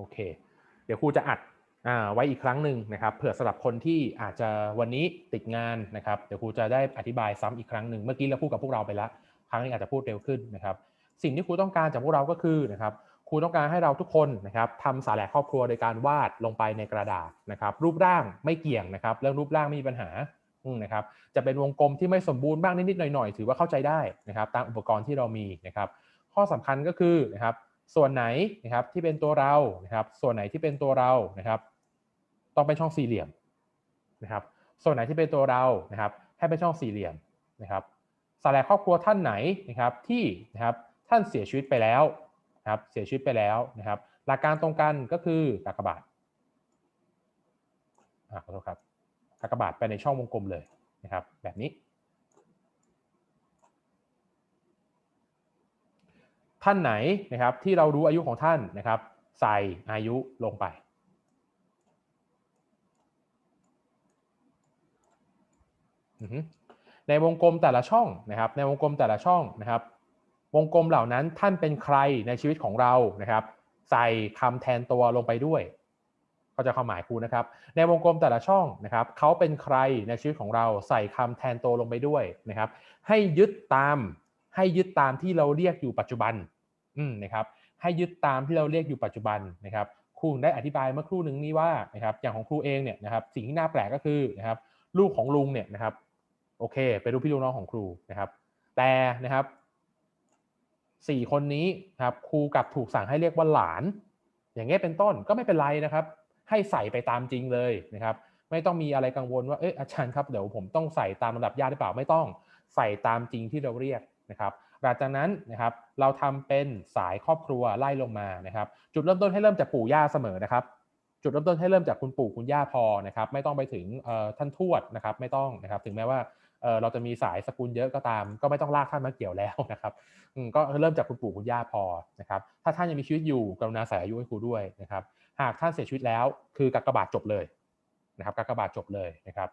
โอเค เดี๋ยวครูจะอัดไว้อีกครั้งหนึ่งนะครับเผื่อสำหรับคนที่อาจจะวันนี้ติดงานนะครับเดี๋ยวครูจะได้อธิบายซ้ำอีกครั้งหนึ่งเมื่อกี้เราพูดกับพวกเราไปแล้วครั้งนี้อาจจะพูดเร็วขึ้นนะครับ สิ่งที่ครูต้องการจากพวกเราก็คือนะครับครูต้องการให้เราทุกคนนะครับทำสาแหลกครอบครัวโดยการวาดลงไปในกระดาษนะครับ รูปร่างไม่เกี่ยงนะครับ เรื่องรูปร่างไม่มีปัญหานะครับ จะเป็นวงกลมที่ไม่สมบูรณ์บ้างนิดๆหน่อยๆ ถือว่าเข้าใจได้นะครับ ตามอุปกรณ์ที่เรามีนะครับ ข้อสำคัญก็คือนะครับ ส่วนไหนนะครับที่เป็นตัวเรานะครับ ส่วนไหนที่เป็นตัวเรานะครับ ต้องเป็นช่องสี่เหลี่ยมนะครับ ส่วนไหนที่เป็นตัวเรานะครับ ให้เป็นช่องสี่เหลี่ยมนะครับสาแหลครอบครัวท่านไหนนะครับที่นะครับท่านเสียชีวิตไปแล้วนะครับเสียชีวิตไปแล้วนะครับ หลักการตรงกันก็คือกากบาทขอโทษครับกากบาทไปในช่องวงกลมเลยนะครับ แบบนี้ ท่านไหนนะครับที่เรารู้อายุของท่านนะครับ ใส่อายุลงไปในวงกลมแต่ละช่องนะครับ ในวงกลมแต่ละช่องนะครับ วงกลมเหล่านั้นท่านเป็นใครในชีวิตของเรานะครับ ใส่คำแทนตัวลงไปด้วยเขาจะความหมายครูนะครับ ในวงกลมแต่ละช่องนะครับเขาเป็นใครในชีวิตของเรา ใส่คำแทนตัวลงไปด้วยนะครับ ให้ยึดตาม ให้ยึดตามที่เราเรียกอยู่ปัจจุบันอืมนะครับให้ยึดตามที่เราเรียกอยู่ปัจจุบันนะครับครูได้อธิบายเมื่อครู่หนึ่งนี้ว่านะครับอย่างของครูเองเนี่ยนะครับสิ่งที่น่าแปลกก็คือนะครับลูกของลุงเนี่ยนะครับโอเคเป็นลูกพี่ลูกน้องของครูนะครับ แต่นะครับสี่คนนี้ครับครูกับถูกสั่งให้เรียกว่าหลาน อย่างเงี้ยเป็นต้นก็ไม่เป็นไรนะครับ ให้ใส่ไปตามจริงเลยนะครับ ไม่ต้องมีอะไรกังวลว่าเอออาจารย์ครับเดี๋ยวผมต้องใส่ตามระดับญาติหรือเปล่าไม่ต้องใส่ตามจริงที่เราเรียก นะครับหลังจากนั้นนะครับเราทำเป็นสายครอบครัวไล่ลงมานะครับ จุดเริ่มต้นให้เริ่มจากปู่ย่าเสมอนะครับ จุดเริ่มต้นให้เริ่มจากคุณปู่คุณย่าพอนะครับ ไม่ต้องไปถึงท่านทวดนะครับ ไม่ต้องนะครับ ถึงแม้ว่าเราจะมีสายสกุลเยอะก็ตาม ก็ไม่ต้องลากท่านมาเกี่ยวแล้วนะครับก็เริ่มจากคุณปู่คุณย่าพอนะครับถ้าท่านยังมีชีวิตอยู่กรุณาใส่อายุให้ครูด้วยนะครับ หากท่านเสียชีวิตแล้วคือกากบาทจบเลยนะครับกากบาทจบเลยนะครับ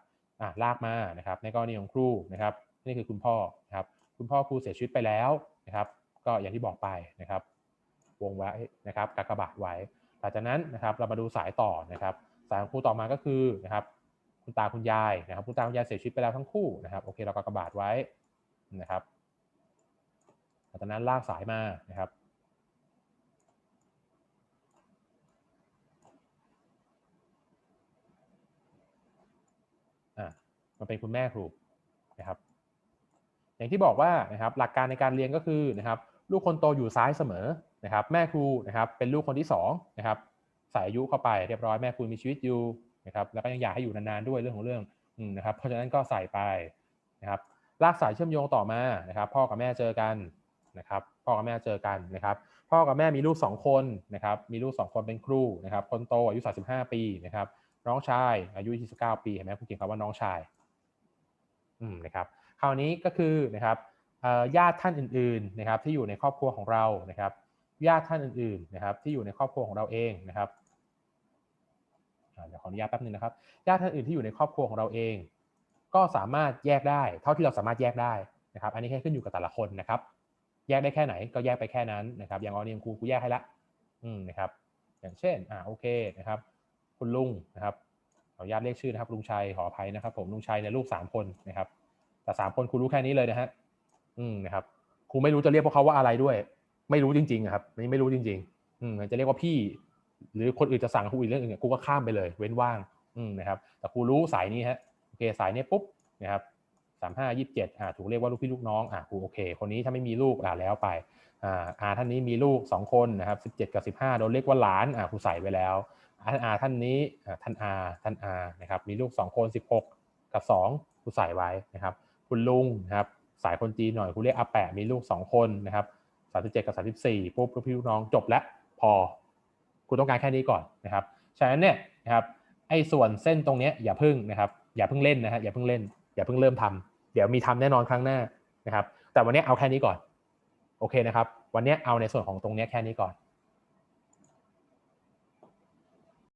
ลากมานะครับ ในกรณีของครูนะครับ นี่คือคุณพ่อนะครับ คุณพ่อครูเสียชีวิตไปแล้วนะครับ ก็อย่างที่บอกไปนะครับ วงไว้นะครับกากบาทไว้หลังจากนั้นนะครับเรามาดูสายต่อนะครับ สายของครูต่อมาก็คือนะครับ คุณตาคุณยายนะครับ คุณตาคุณยายเสียชีวิตไปแล้วทั้งคู่นะครับโอเคเราก็กระบาดไว้นะครับหลังจากนั้นลากสายมานะครับอ่ามันเป็นคุณแม่ครูนะครับ อย่างที่บอกว่านะครับหลักการในการเรียนก็คือนะครับลูกคนโตอยู่ซ้ายเสมอนะครับแม่ครูนะครับเป็นลูกคนที่2นะครับใส่อายุเข้าไปเรียบร้อยแม่ครูมีชีวิตอยู่นะครับแล้วก็ยังอยากให้อยู่นานๆด้วยเรื่องของเรื่องนะครับเพราะฉะนั้นก็ใส่ไปนะครับลากสายเชื่อมโยงต่อมานะครับพ่อกับแม่เจอกันนะครับพ่อกับแม่เจอกันนะครับพ่อกับแม่มีลูก 2 คนนะครับมีลูก 2 คนเป็นครูนะครับคนโตอายุ 35 ปีนะครับน้องชายอายุ 29 ปีเห็นไหมคุณเขียนคำว่าน้องชายอืมนะครับ คราวนี้ก็คือนะครับญาติท่านอื่นๆนะครับที่อยู่ในครอบครัวของเรานะครับญาติท่านอื่นๆนะครับที่อยู่ในครอบครัวของเราเองนะครับเดี๋ยวขออนุญาตแป๊บนึงนะครับญาติท่านอื่นที่อยู่ในครอบครัวของเราเอง ก็สามารถแยกได้ เท่าที่เราสามารถแยกได้นะครับ อันนี้แค่ขึ้นอยู่กับแต่ละคนนะครับ แยกได้แค่ไหนก็แยกไปแค่นั้นนะครับ อย่างออเนียมครูกูแยกให้ละอืมนะครับ อย่างเช่นอ่าโอเคนะครับ คุณลุงนะครับขออนุญาตเรียกชื่อนะครับลุงชัยขออภัยนะครับ ผมลุงชัยเนี่ยลูกสามคนนะครับ แต่สามคนครูรู้แค่นี้เลยนะฮะอืมนะครับครูไม่รู้จะเรียกพวกเขาว่าอะไรด้วย ไม่รู้จริงๆครับนี่ไม่รู้จริง ๆ อืมจะเรียกว่าพี่ หรือคนอื่นจะสั่งครูอีกเรื่องอื่นกูก็ข้ามไปเลย เว้นว่าง อืมนะครับ แต่ครูรู้สายนี้ฮะโอเคสายนี้ปุ๊บนะครับสามห้ายี่สิบเจ็ดอ่าถูกเรียกว่าลูกพี่ลูกน้องอ่าครูโอเค คนนี้ถ้าไม่มีลูกอ่าแล้วไปอ่าอาท่านนี้มีลูกสองคนนะครับสิบเจ็ดกับสิบห้าโดนเรียกว่าหลานอ่าครูใส่ไปแล้วท่านอาท่านนี้อ่าท่านอาท่านอานะครับมีลูกสองคนสิบหกกับสองครูใส่ไว้นะครับ คุณลุงนะครับสายคนจีนหน่อยครูเรียกอาแปะมีลูกสองคนนะครับสามสิบเจ็ดกับสามสิบสี่ปุ๊บลูกพี่ลูกน้องจบแล้วพอ คุณต้องการแค่นี้ก่อนนะครับฉะนั้นเนี่ยนะครับไอ้ส่วนเส้นตรงนี้อย่าพึ่งนะครับอย่าพึ่งเล่นนะฮะอย่าพึ่งเล่น อย่าพึ่งเริ่มทำเดี๋ยวมีทำแน่นอนครั้งหน้านะครับ แต่วันนี้เอาแค่นี้ก่อน โอเคนะครับ วันนี้เอาในส่วนของตรงนี้แค่นี้ก่อน